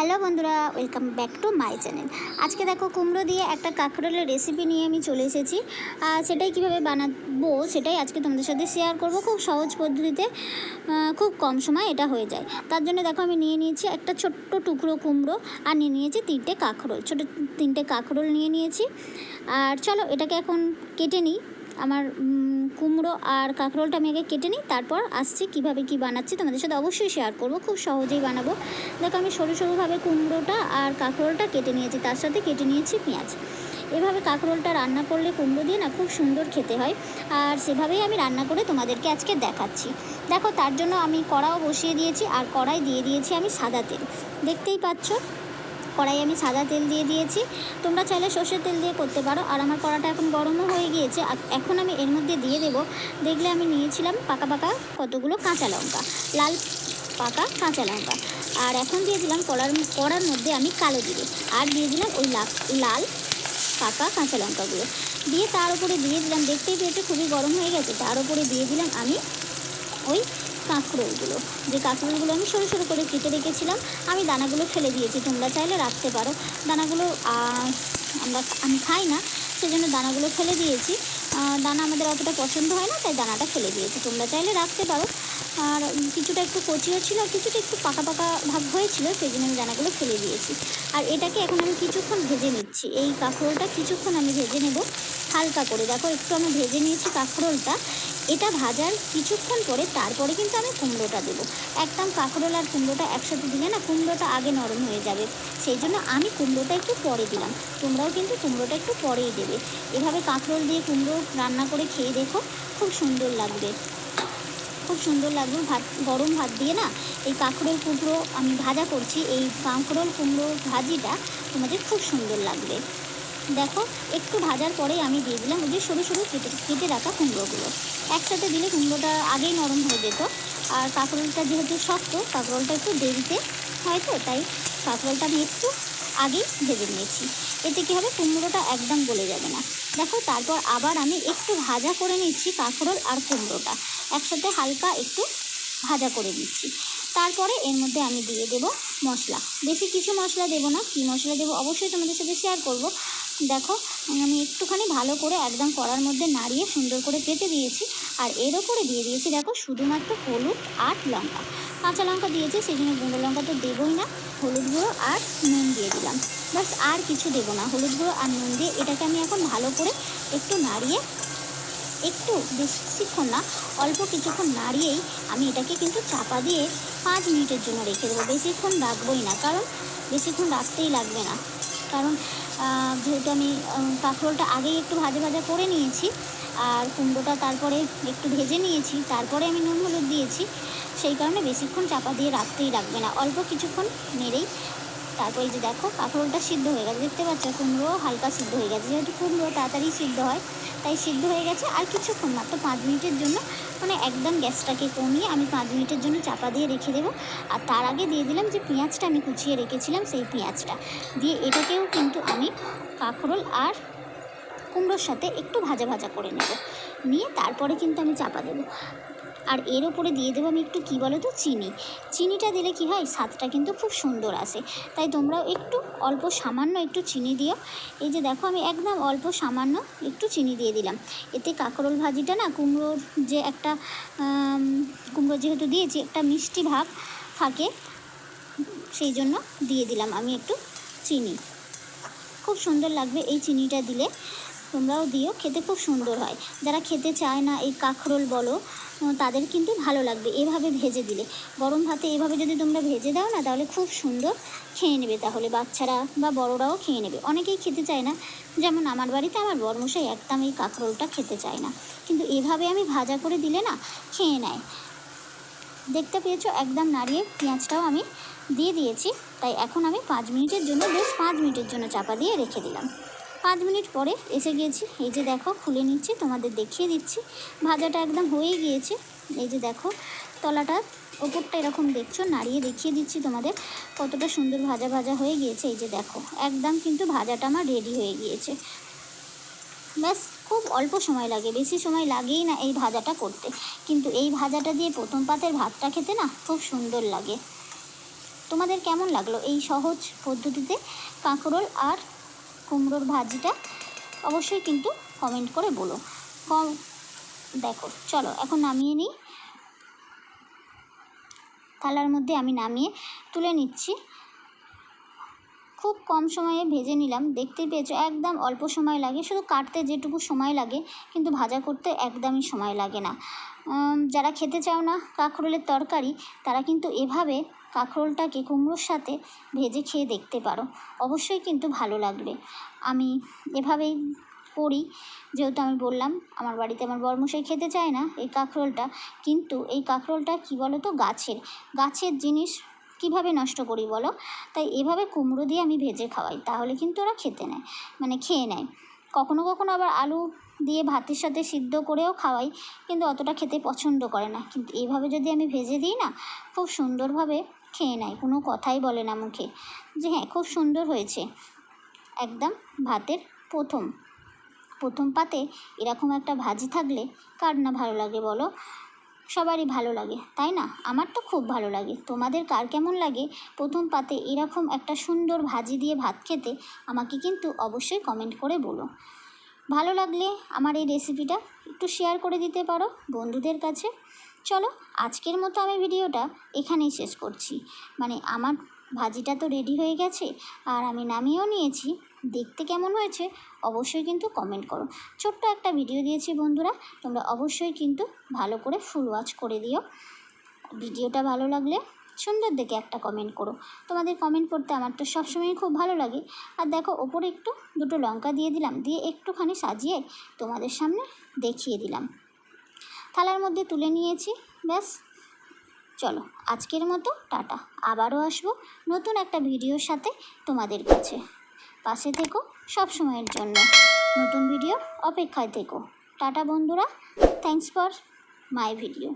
Hello বন্ধুরা welcome back to my channel আজকে দেখো কুমড়ো দিয়ে একটা কাঁকরোলের রেসিপি নিয়ে আমি চলে এসেছি। আর সেটাই কীভাবে বানাবো সেটাই আজকে তোমাদের সাথে শেয়ার করব। খুব সহজ পদ্ধতিতে খুব কম সময় এটা হয়ে যায়। তার জন্য দেখো আমি নিয়ে নিয়েছি একটা ছোট্ট টুকরো কুমড়ো আর নিয়ে নিয়েছি তিনটে কাঁকরোল। ছোটো তিনটে কাঁকরোল নিয়ে নিয়েছি। আর চলো এটাকে এখন কেটে নিই। আমার কুমড়ো আর কাঁকরোলটা আমি আগে কেটে নিই, তারপর আসছি কীভাবে কি বানাচ্ছি তোমাদের সাথে অবশ্যই শেয়ার করব, খুব সহজেই বানাবো। দেখো আমি সরু সরুভাবে কুমড়োটা আর কাঁকরোলটা কেটে নিয়েছি, তার সাথে কেটে নিয়েছি পেঁয়াজ। এভাবে কাঁকরোলটা রান্না করলে কুমড়ো দিয়ে না খুব সুন্দর খেতে হয়, আর সেভাবেই আমি রান্না করে তোমাদেরকে আজকে দেখাচ্ছি। দেখো তার জন্য আমি কড়াও বসিয়ে দিয়েছি, আর কড়াই দিয়ে দিয়েছি আমি সাদা তেল। দেখতেই পাচ্ছ? কড়াই আমি সাদা তেল দিয়ে দিয়েছি। তোমরা চাইলে সর্ষের তেল দিয়ে করতে পারো। আর আমার কড়াটা এখন গরমও হয়ে গিয়েছে। এখন আমি এর মধ্যে দিয়ে দেবো। দেখলে আমি নিয়েছিলাম পাকা পাকা কতগুলো কাঁচা লঙ্কা। লাল পাকা কাঁচা লঙ্কা। আর এখন দিয়ে দিলাম কড়ার কড়ার মধ্যে আমি কালো জিরে। আর দিয়ে দিলাম ওই লাল পাকা কাঁচা লঙ্কাগুলো। দিয়ে তার উপরে দিয়ে দিলাম। দেখতেই পেয়েছ খুবই গরম হয়ে গেছে। তার উপরে দিয়ে দিলাম আমি ওই কাঁকরোলগুলো যে কাঁকরোলগুলো আমি সরু সরু করে কেটে রেখেছিলাম, আমি দানাগুলো ফেলে দিয়েছি। তোমরা চাইলে রাখতে পারো। দানাগুলো আমরা আমি খাই না, সেজন্য দানাগুলো ফেলে দিয়েছি। দানা আমাদের অতটা পছন্দ হয় না, তাই দানাটা ফেলে দিয়েছি। তোমরা চাইলে রাখতে পারো। আর কিছুটা একটু কচিও ছিল আর কিছুটা একটু পাকা পাকা ভাব হয়েছিল, সেই জন্য আমি দানাগুলো ফেলে দিয়েছি। আর এটাকে এখন আমি কিছুক্ষণ ভেজে নিচ্ছি। এই কাঁকরোলটা কিছুক্ষণ আমি ভেজে নেব হালকা করে। দেখো, একটু আমি ভেজে নিয়েছি কাঁকরোলটা এটা ভাজার কিছুক্ষণ পরে তারপরে কিন্তু আমি কুমড়োটা দেবো। একদম কাঁকরোল আর কুমড়োটা একসাথে দিলে না কুমড়োটা আগে নরম হয়ে যাবে। সেই জন্য আমি কুমড়োটা একটু পরে দিলাম। তোমরাও কিন্তু কুমড়োটা একটু পরেই দেবে। এভাবে কাঁকরোল দিয়ে কুমড়ো রান্না করে খেয়ে দেখো, খুব সুন্দর লাগবে। খুব সুন্দর লাগবে। ভাত, গরম ভাত দিয়ে না এই কাঁকরোল কুমড়ো আমি ভাজা করছি। এই কাঁকরোল কুমড়ো ভাজিটা তোমাদের খুব সুন্দর লাগবে। দেখো, একটু ভাজার পরে আমি দিয়ে দিলাম ওই যে সরু সরু কেটে কেটে রাখা কুমড়োগুলো। একসাথে দিলে কুমড়োটা আগেই নরম হয়ে যেত। আর কাঁকরোলটা যেহেতু শক্ত, কাঁকরোলটা একটু দেরিতে হয় তো, তাই কাঁকরোলটা আমি একটু আগেই ভেজে নিয়েছি। এতে কী হবে? কুমড়োটা একদম গলে যাবে না। দেখো, তারপর আবার আমি একটু ভাজা করে নিচ্ছি কাঁকরোল আর কুমড়োটা। একসাথে হালকা একটু ভাজা করে নিচ্ছি। তারপরে এর মধ্যে আমি দিয়ে দেব মশলা। বেশি কিছু মশলা দেবো না। কী মশলা দেবো? অবশ্যই তোমাদের সাথে শেয়ার করব। দেখো, আমি একটুখানি ভালো করে একদম কড়ার মধ্যে নাড়িয়ে সুন্দর করে পেতে দিয়েছি। আর এর ওপরে দিয়ে দিয়েছি দেখো, শুধুমাত্র হলুদ আর লঙ্কা। কাঁচা লঙ্কা দিয়েছি সেই জন্য গুঁড়ো লঙ্কা তো দেবোই না। হলুদ গুঁড়ো আর নুন দিয়ে দিলাম। বাস আর কিছু দেবো না। হলুদ গুঁড়ো আর নুন দিয়ে এটাকে আমি এখন ভালো করে একটু নাড়িয়ে, একটু বেশিক্ষণ না, অল্প কিছুক্ষণ নাড়িয়েই আমি এটাকে কিন্তু চাপা দিয়ে পাঁচ মিনিটের জন্য রেখে দেবো। বেশিক্ষণ রাখবোই না, কারণ বেশিক্ষণ রাখতেই লাগবে না। কারণ যেহেতু আমি কাঁকরোলটা আগেই একটু ভাজা ভাজা করে নিয়েছি, আর কুমড়োটা তারপরে একটু ভেজে নিয়েছি, তারপরে আমি নুন হলুদ দিয়েছি, সেই কারণে বেশিক্ষণ চাপা দিয়ে রাখতেই রাখবে না। অল্প কিছুক্ষণ নেড়েই, তারপরে যে দেখো, কাঁকরোলটা সিদ্ধ হয়ে গেছে। দেখতে পাচ্ছ, কুমড়ো হালকা সিদ্ধ হয়ে গেছে। যেহেতু কুমড়ো তাড়াতাড়ি সিদ্ধ হয় তাই সিদ্ধ হয়ে গেছে। আর কিছুক্ষণ মাত্র পাঁচ মিনিটের জন্য মানে একদম গ্যাসটাকে কমিয়ে আমি পাঁচ মিনিটের জন্য চাপা দিয়ে রেখে দেবো। আর তার আগে দিয়ে দিলাম যে পেঁয়াজটা আমি কুচিয়ে রেখেছিলাম সেই পেঁয়াজটা। দিয়ে এটাকেও কিন্তু আমি কাঁকরোল আর কুমড়োর সাথে একটু ভাজা ভাজা করে নেব। নিয়ে তারপরে কিন্তু আমি চাপা দেবো। আর এর ওপরে দিয়ে দেবো আমি একটু কী বলো তো চিনি। চিনিটা দিলে কি হয়? স্বাদটা কিন্তু খুব সুন্দর আসে। তাই তোমরাও একটু অল্প সামান্য একটু চিনি দিও। এই যে দেখো আমি একদম অল্প সামান্য একটু চিনি দিয়ে দিলাম। এতে কাঁকরোল ভাজিটা না, কুমড়োর যে একটা কুমড়ো যেহেতু দিয়েছি, একটা মিষ্টি ভাব থাকে, সেই জন্য দিয়ে দিলাম আমি একটু চিনি। খুব সুন্দর লাগবে এই চিনিটা দিলে। তোমরাও দিও, খেতে খুব সুন্দর হয়। যারা খেতে চায় না, এই কাঁকরোল বলো তাদের কিন্তু ভালো লাগবে। এভাবে ভেজে দিলে। গরম ভাতে এভাবে যদি তোমরা ভেজে দাও না, তাহলে খুব সুন্দর খেয়ে নেবে। তাহলে বাচ্চারা বা বড়রাও খেয়ে নেবে। অনেকেই খেতে চায় না। যেমন আমার বাড়িতে আমার বর্মশাই একদম এই কাঁকরোলটা খেতে চায় না। কিন্তু এভাবে আমি ভাজা করে দিলে না, খেয়ে নেয়। দেখতে পেয়েছ? একদম নাড়িয়ে পেঁয়াজটাও আমি দিয়ে দিয়েছি। তাই এখন আমি পাঁচ মিনিটের জন্য, বেশ পাঁচ মিনিটের জন্য চাপা দিয়ে রেখে দিলাম। পাঁচ মিনিট পরে এসে গিয়েছি এই যে দেখো, খুলে নিচ্ছি, তোমাদের দেখিয়ে দিচ্ছি। ভাজাটা একদম হয়ে গিয়েছে। এই যে দেখো, তলাটা ওপরটা এরকম দেখছ, নাড়িয়ে দেখিয়ে দিচ্ছি তোমাদের কতটা সুন্দর ভাজা ভাজা হয়ে গিয়েছে। এই যে দেখো, একদম কিন্তু ভাজাটা আমার রেডি হয়ে গিয়েছে। ব্যাস, খুব অল্প সময় লাগে, বেশি সময় লাগেই না এই ভাজাটা করতে। কিন্তু এই ভাজাটা দিয়ে প্রথম পাতের ভাতটা খেতে না খুব সুন্দর লাগে। তোমাদের কেমন লাগল এই সহজ পদ্ধতিতে কাঁকরোল আর কুমড়োর ভাজিটা অবশ্যই কিন্তু কমেন্ট করে বলো। কম, দেখো, চলো, এখন নামিয়ে নিই। থালার মধ্যে আমি নামিয়ে তুলে নিচ্ছি। খুব কম সময়ে ভেজে নিলাম। দেখতে পেয়েছ, একদম অল্প সময় লাগে। শুধু কাটতে যেটুকু সময় লাগে, কিন্তু ভাজা করতে একদমই সময় লাগে না। যারা খেতে চাও না কাঁকরোলের তরকারি, তারা কিন্তু এভাবে কাঁকরোলটাকে কুমড়োর সাথে ভেজে খেয়ে দেখতে পারো। অবশ্যই কিন্তু ভালো লাগবে। আমি এভাবেই করি, যেহেতু আমি বললাম, আমার বাড়িতে আমার বরমশাই খেতে চায় না এই কাঁকরোলটা, কিন্তু এই কাঁকরোলটা কী বলো তো গাছের। গাছের জিনিস কীভাবে নষ্ট করি বলো? তাই এভাবে কুমড়ো দিয়ে আমি ভেজে খাওয়াই, তাহলে কিন্তু ওরা খেতে নেয় মানে খেয়ে নেয়। কখনো কখনো আবার আলু দিয়ে ভাতের সাথে সিদ্ধ করেও খাওয়াই, কিন্তু অতটা খেতে পছন্দ করে না। কিন্তু এইভাবে যদি আমি ভেজে দিই না, খুব সুন্দরভাবে খেয়ে নেয়, কোনো কথাই বলে না মুখে। যে হ্যাঁ খুব সুন্দর হয়েছে। একদম ভাতের প্রথম প্রথম পাতে এরকম একটা ভাজি থাকলে কার না ভালো লাগে বলো? সবারই ভালো লাগে, তাই না? আমার তো খুব ভালো লাগে। তোমাদের কার কেমন লাগে? প্রথম পাতে এরকম একটা সুন্দর ভাজি দিয়ে ভাত খেতে আমাকে কিন্তু অবশ্যই কমেন্ট করে বলো। ভালো লাগলে আমার এই রেসিপিটা একটু শেয়ার করে দিতে পারো বন্ধুদের কাছে। চলো, আজকের মতো আমি ভিডিওটা এখানেই শেষ করছি। মানে আমার ভাজিটা তো রেডি হয়ে গেছে আর আমি নামিয়েও নিয়েছি। দেখতে কেমন হয়েছে অবশ্যই কিন্তু কমেন্ট করো। ছোট্ট একটা ভিডিও দিয়েছি বন্ধুরা, তোমরা অবশ্যই কিন্তু ভালো করে ফুল ওয়াচ করে দিও। ভিডিওটা ভালো লাগলে সুন্দর দেখে একটা কমেন্ট করো। তোমাদের কমেন্ট করতে আমার তো সবসময়ই খুব ভালো লাগে। আর দেখো, ওপরে একটু দুটো লঙ্কা দিয়ে দিলাম, দিয়ে একটুখানি সাজিয়ে তোমাদের সামনে দেখিয়ে দিলাম। থালার মধ্যে তুলে নিয়েছি, ব্যাস। চলো, আজকের মতো টাটা। আবারও আসব নতুন একটা ভিডিওর সাথে তোমাদের কাছে। পাশে থেকো সব সময়ের জন্য। নতুন ভিডিও অপেক্ষায় থেকো। টাটা বন্ধুরা থ্যাংকস ফর মাই ভিডিও